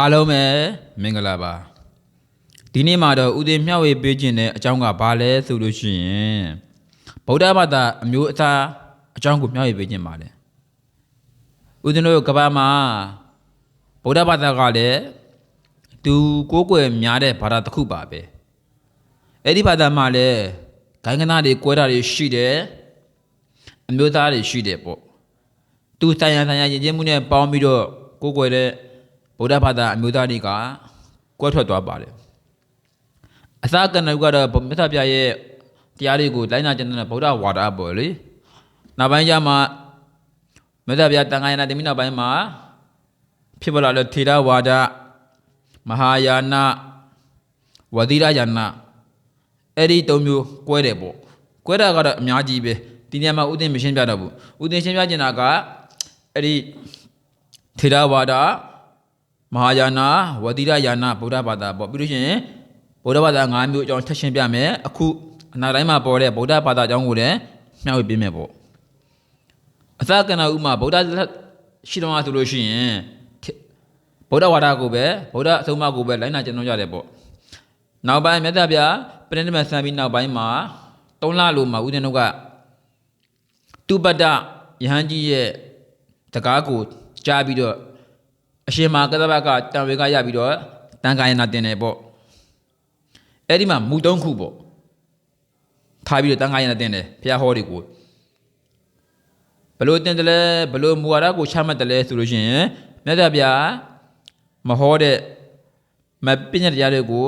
အားလုံးပဲမင်္ဂလာပါဒီနေ့မှာတော့ဥဒိမျှဝေပေးခြင်းတဲ့အကြောင်းကဘာလဲဆိုလို့ရှိရင်ဗုဒ္ဓဘာသာအမျိုးအစားအကြောင်းကိုမျှဝေပေးခြင်းပါတယ်ဥဒိတို့ကမ္ဘာမှာဗုဒ္ဓဘာသာကလည်းသူကိုးကွယ်များတဲ့ဘာသာတစ်ခုပါပဲအဲ့ဒီဘာသာမှာလည်းဂိုင်းကနာတွေကွဲတာတွေရှိတယ်အမျိုးသားတွေရှိတယ်ပေါ့သူဆိုင်ရဆိုင်ရယဉ်ကျေးမှုနဲ့ပေါင်းပြီးတော့ကိုးကွယ်တဲ့ ဗုဒ္ဓဘာသာအမျိုးသားတွေကကွဲထွက်သွားပါတယ်အစကနုကတော့မြတ်စွာဘုရားရဲ့တရားတွေကိုလိုက်နာကျင့်တဲ့ဗုဒ္ဓဝါဒပေါ့လေနောက်ပိုင်းကျမှမြတ်စွာဘုရားတန်ခါရဏတမိနောက်ပိုင်းမှာဖြစ်ပေါ်လာတဲ့ထေရဝါဒမဟာယာနဝတိရယာနအဲ့ဒီသုံးမျိုးကွဲတယ်ပေါ့ကွဲတာကတော့အများကြီးပဲဒီနေရာမှာဥဒင်းမရှင်းပြတော့ဘူးဥဒင်းရှင်းပြချင်တာကအဲ့ဒီထေရဝါဒ မဟာယာနာဝတိရယာနာဗုဒ္ဓဘာသာပေါ့ပြီးလို့ရှိရင်ဗုဒ္ဓဘာသာ၅မျိုးအကြောင်းထပ်ရှင်းပြမယ်အခုအနာတိုင်းမှာပေါ်တဲ့ဗုဒ္ဓဘာသာအကြောင်းကိုလည်းမျှဝေပေးမယ်ပေါ့အသကနာဥမှာဗုဒ္ဓရှိတော်မှာဆိုလို့ရှိရင်ဗုဒ္ဓဝါဒကိုပဲဗုဒ္ဓအဆုံးအမကိုပဲလိုက်နာကျင့်သုံးကြတယ်ပေါ့နောက်ပိုင်းမြတ်ဗျာပြိဋိမဆံပြီးနောက်ပိုင်းမှာသုံးလလိုမှာဦးဇင်းတို့ကတုပတ္တယဟန်ကြီးရဲ့တကားကိုကြားပြီးတော့ အရှင်မာကသဗ္ဗကတံဝေကရပြီးတော့တန်ခါယနာတင်တယ်ပေါ့အဲ့ဒီမှာမူသုံးခုပေါ့ထားပြီးတော့တန်ခါယနာတင်တယ်ဘုရားဟောတွေကိုဘလို့တင်တယ်လဲဘလို့မူဝါဒကိုချမှတ်တယ်လဲဆိုလို့ရှိရင်မြတ်စွာဘုရားမဟောတဲ့မပညာတရားတွေကို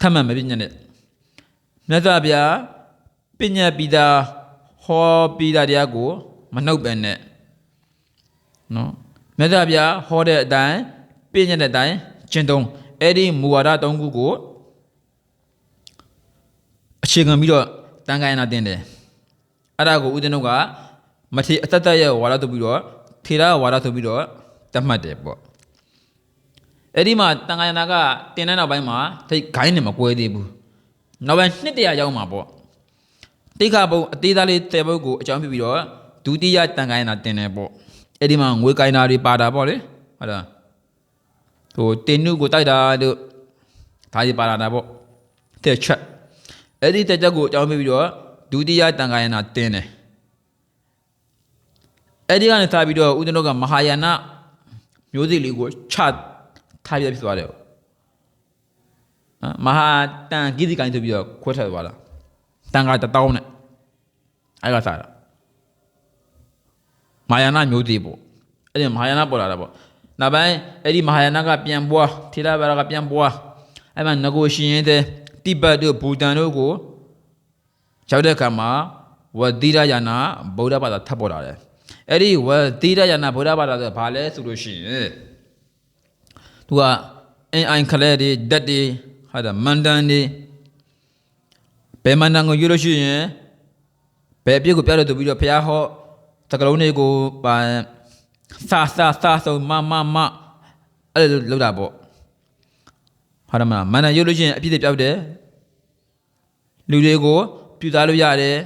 ထမှန်မပညာနဲ့မြတ်စွာဘုရားပညာပိတာဟောပိတာတရားကိုမနှုတ်ပဲနဲ့နော် မြတ်စွာဘုရားဟောတဲ့အတိုင်းပြည့်ညတ်တဲ့အတိုင်းကျင့်သုံးအဲ့ဒီမူဝါဒ၃ခုကိုအခြေခံပြီးတော့တန်ခိုင်းနာတင်တယ်အဲ့ဒါကိုဦးဇင်းတို့ကမထေအတ္တရဲ့ဝါဒဆိုပြီးတော့ထေရဝါဒဆိုပြီးတော့တတ်မှတ်တယ်ပေါ့အဲ့ဒီမှာတန်ခိုင်းနာကတင်တဲ့နောက်ပိုင်းမှာထိတ်ဂိုင်းနဲ့မကွဲသေးဘူးနောက်ပိုင်းနှစ်တရာရောက်မှာပေါ့တိခါဘုံအသေးသားလေးတဲဘုတ်ကိုအကြောင်းပြပြီးတော့ဒုတိယတန်ခိုင်းနာတင်တယ်ပေါ့ အဲ့ဒီမှာငွေကိုင်းတာတွေပါတာပေါ့လေဟုတ်လားဟိုတင်နုကိုတိုက်တာတို့ဒါကြီးပါလာတာပေါ့တဲ့ချက်အဲ့ဒီတက်ချက်ကိုအကြောင်းပြပြီးတော့ဒုတိယတန်ခါယနာတင်းတယ်အဲ့ဒီကနေစပြီးတော့ဦးဇင်းတို့ကမဟာယာနမျိုးစိလေးကိုချထားပြဖြစ်သွားတယ်မဟာတန်ဂိတိကိုင်းဆိုပြီးတော့ခွဲထွက်သွားတာတန်ခါတတောင်းနဲ့အဲ့ကစားတာ မာယာနာမျိုးသေးပေါ့အဲ့ဒီမာယာနာပေါ်လာတာပေါ့နောက်ပိုင်းအဲ့ဒီမာယာနာကပြန်ပွားထေရဘာကပြန်ပွားအဲ့မှာငကိုရှင်ရင်တဲ့တိဘတ်တို့ဘူတန်တို့ကိုရောက်တဲ့အခါမှာဝတိရယာနာဗုဒ္ဓဘာသာထပ်ပေါ်လာတယ်အဲ့ဒီဝတိရယာနာဗုဒ္ဓဘာသာဆိုဘာလဲဆိုလို့ရှိရင်သူကအင်အိုင်ခလဲတွေဓာတ်တွေဟာဒါမန္တန်တွေဘယ်မန္တန်ကိုယူလို့ရှိရင်ဘယ်အပြစ်ကိုပြတ်လို့ဆိုပြီးတော့ဘုရားဟော စကလုံးတွေကိုပါစာစာစာဆိုမမမအဲ့လိုလောက်တာပေါ့ဟာရမမန္တရုပ်လို့ရှိရင်အပြည့်တွေပြောက်တယ်လူတွေကိုပြူသားလို့ရတယ်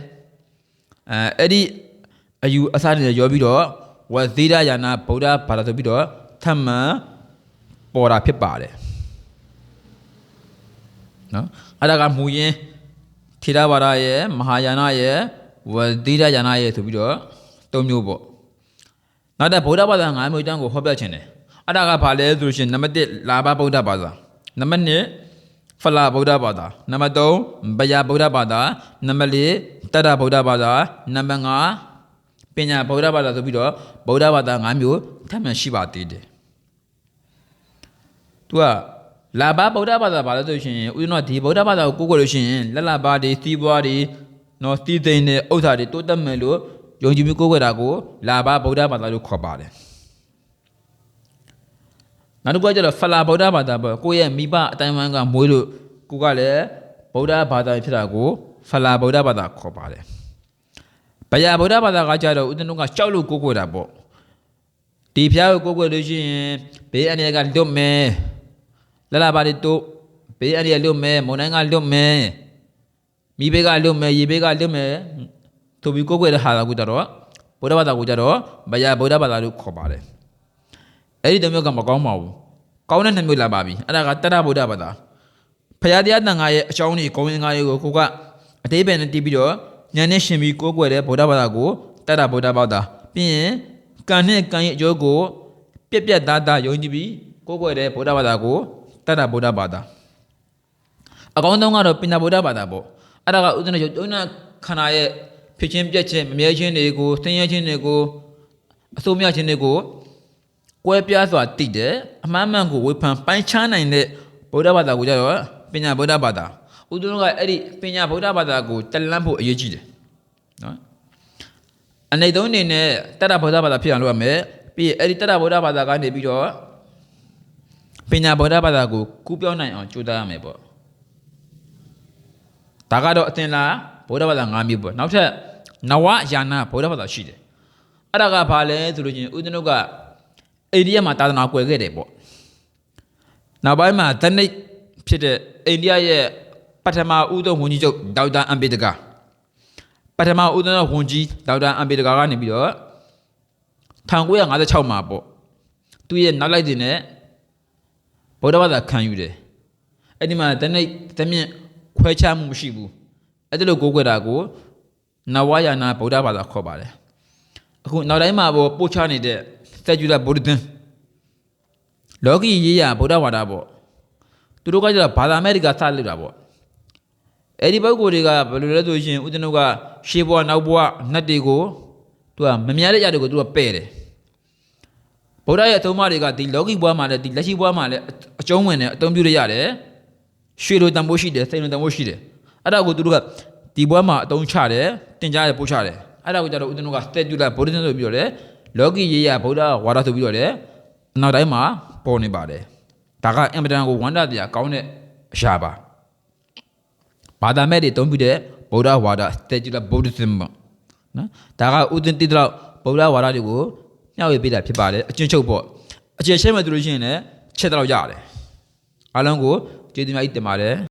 အဲအဲ့ဒီအယူအစားတွေရောပြီးတော့ဝဇိဒယာနာဗုဒ္ဓဘာသာဆိုပြီးတော့ထပ်မံပေါ်တာဖြစ်ပါတယ်နော်အဲ့ဒါကမူရင်းထေရဝါဒရဲ့မဟာယာနရဲ့ဝဇိဒယာနာရဲ့ဆိုပြီးတော့ သုံးမျိုးပေါ့နောက်တဲ့ဗုဒ္ဓဘာသာ၅မျိုးတန်းကိုဟောပြချင်တယ်အဲ့ဒါကဘာလဲဆိုလို့ရှိရင်နံပါတ်1လာဘဗုဒ္ဓဘာသာနံပါတ်2ဖလာဗုဒ္ဓဘာသာနံပါတ်3ဘယဗုဒ္ဓဘာသာနံပါတ်4တတ္တဗုဒ္ဓဘာသာနံပါတ်5ပညာဗုဒ္ဓဘာသာဆိုပြီးတော့ဗုဒ္ဓဘာသာ၅မျိုးထပ်မံရှိပါသေးတယ်သူကလာဘဗုဒ္ဓဘာသာဘာလဲဆိုရှင်ဦးဇင်းတို့ဒီဗုဒ္ဓဘာသာကိုကိုးကွယ်လို့ရှိရင်လက်လာပါတွေစီးပွားတွေနော်စီးသိမ်းတဲ့ဥစ္စာတွေတိုးတက်မယ်လို့ ယုံကြည်မှုကိုးကွယ်တာကိုလာဘဗုဒ္ဓဘာသာလို့ခေါ်ပါတယ်နောက်တစ်ခုကကျတော့ဖလာဗုဒ္ဓဘာသာပေါ့ကိုယ့်ရဲ့မိဘအတိုင်းဝိုင်းကမွေးလို့ကိုကလည်းဗုဒ္ဓဘာသာဖြစ်တာကိုဖလာဗုဒ္ဓဘာသာခေါ်ပါတယ်ဘယဗုဒ္ဓဘာသာကကြတော့ဦးဇင်းတို့ကရှောက်လို့ကိုးကွယ်တာပေါ့ဒီဖျားကိုကိုးကွယ်လို့ရှိရင်ဘေးအန္တရာယ်ကလွတ်မယ်လလပါတွေတို့ဘေးအန္တရာယ်လွတ်မယ်မုန်တိုင်းကလွတ်မယ်မိဘေးကလွတ်မယ်ရေဘေးကလွတ်မယ် သူပြီးကိုယ်ကွယ်တဲ့ဟာကိုကြတော့ဗုဒ္ဓဘာသာကိုကြတော့ဘယာဗုဒ္ဓဘာသာလို့ခေါ်ပါတယ်အဲ့ဒီတမျိုးကမကောင်းပါဘူးကောင်းတဲ့နှမျိုးလာပါပြီအဲ့ဒါကတတ္တဗုဒ္ဓဘာသာဖရာတရားတန်ခါရဲ့အကြောင်းကြီးကောင်းရင်ကားတွေကိုကိုကအသေးပဲနဲ့တီးပြီးတော့ဉာဏ်နဲ့ရှင်ပြီးကိုးကွယ်တဲ့ဗုဒ္ဓဘာသာကိုတတ္တဗုဒ္ဓဘာသာပြီးရင်ကံနဲ့ကံရဲ့အကျိုးကိုပြက်ပြက်သားသားယုံကြည်ပြီးကိုးကွယ်တဲ့ဗုဒ္ဓဘာသာကိုတတ္တဗုဒ္ဓဘာသာအကောင်းဆုံးကတော့ပညာဗုဒ္ဓဘာသာပေါ့အဲ့ဒါကဥဒ္ဒနာယုံနာခန္ဓာရဲ့ ဖြစ်ချင်းပြက်ချင်းမမြဲချင်းတွေကိုဆင်းရဲချင်းတွေကိုအဆိုးမြတ်ချင်းတွေကိုကွဲပြားစွာတည်တယ်အမှန်မှန်ကိုဝေဖန်ပိုင်းခြားနိုင်တဲ့ဗုဒ္ဓဘာသာကိုကြတော့ပညာဗုဒ္ဓဘာသာဥဒ္ဒနာကအဲ့ဒီပညာဗုဒ္ဓဘာသာကိုတက်လန့်ဖို့အရေးကြီးတယ်နော်အနေသုံးအနေနဲ့တတ္တဗုဒ္ဓဘာသာဖြစ်အောင်လုပ်ရမယ်ပြီးရင်အဲ့ဒီတတ္တဗုဒ္ဓဘာသာကနေပြီးတော့ပညာဗုဒ္ဓဘာသာကိုကူးပြောင်းနိုင်အောင်ကြိုးစားရမယ်ပေါ့ဒါကတော့အသင်္လာဗုဒ္ဓဘာသာ၅မျိုးပေါ့နောက်ထပ် နဝယာနာဗုဒ္ဓဘာသာရှိတယ်အဲ့ဒါကဘာလဲဆိုလို့ချင်းဦးဇင်းတို့ကအိန္ဒိယမှာသာသနာကွယ်ခဲ့တယ်ပေါ့နောက်ပိုင်းမှာဇနိတ်ဖြစ်တဲ့အိန္ဒိယရဲ့ပထမဦးဆုံးဝန်ကြီးချုပ်ဒေါက်တာအမ်ဘေဒကာပထမဦးဆုံးဝန်ကြီးဒေါက်တာအမ်ဘေဒကာကနေပြီးတော့1956မှာပေါ့သူရဲ့နောက်လိုက်တင်တဲ့ဗုဒ္ဓဘာသာခံယူတယ်အဲ့ဒီမှာတနေ့တမြင့်ခွဲခြားမှုမရှိဘူးအဲ့ဒါလို့ကိုးကွယ်တာကို နဝယာနာဗုဒ္ဓဘာသာခေါ်ပါတယ်အခုနောက်တိုင်းမှာပေါ့ပို့ချနေတဲ့စက်ကျူလာဗုဒ္ဓသင်လောကီရေးရဗုဒ္ဓဘာသာပေါ့သူတို့ကကျတော့ဘာသာမဲ့တွေကစလုပ်တာပေါ့အဲ့ဒီပုဂ္ဂိုလ်တွေကဘယ်လိုလဲဆိုရင်ဦးဇင်းတို့ကရှေးဘဝနောက်ဘဝနတ်တွေကိုသူကမမြတ်တဲ့ຢာတွေကိုသူကပဲ့တယ်ဗုဒ္ဓရဲ့အသုံးမတွေကဒီလောကီဘဝမှာလည်းဒီလက်ရှိဘဝမှာလည်းအကျုံးဝင်တယ်အသုံးပြုရရတယ်ရွှေလိုတန်ဖိုးရှိတယ်စိန်လိုတန်ဖိုးရှိတယ်အဲ့ဒါကိုသူတို့က ဒီဘွဲမှာအတုံးချတယ်တင်ကြားရပို့ချတယ်အဲ့ဒါကိုကြတော့ဦးဇင်းတို့ကစတက်တူလာဗုဒ္ဓဇင်ဆိုပြီးတော့လေလောကီရေးရဗုဒ္ဓဝါဒဆိုပြီးတော့လေနောက်တိုင်းမှာပေါ်နေပါတယ်ဒါကအင်မတန်ကိုဝန္တာတရားကောင်းတဲ့အရာပါဘာသာမဲ့တွေတုံးပြတဲ့ဗုဒ္ဓဝါဒစတက်တူလာဗုဒ္ဓဇင်ပေါ့နော်ဒါကဦးဇင်းတိတော့ဗုဒ္ဓဝါဒတွေကိုမျှဝေပေးတာဖြစ်ပါတယ်အချင်းချုပ်ပေါ့အချင်းရှင်းမဲ့သူလို့ရှိရင်လည်းချက်တော့ရတယ်အားလုံးကိုကျေးဇူးများကြီးတင်ပါတယ်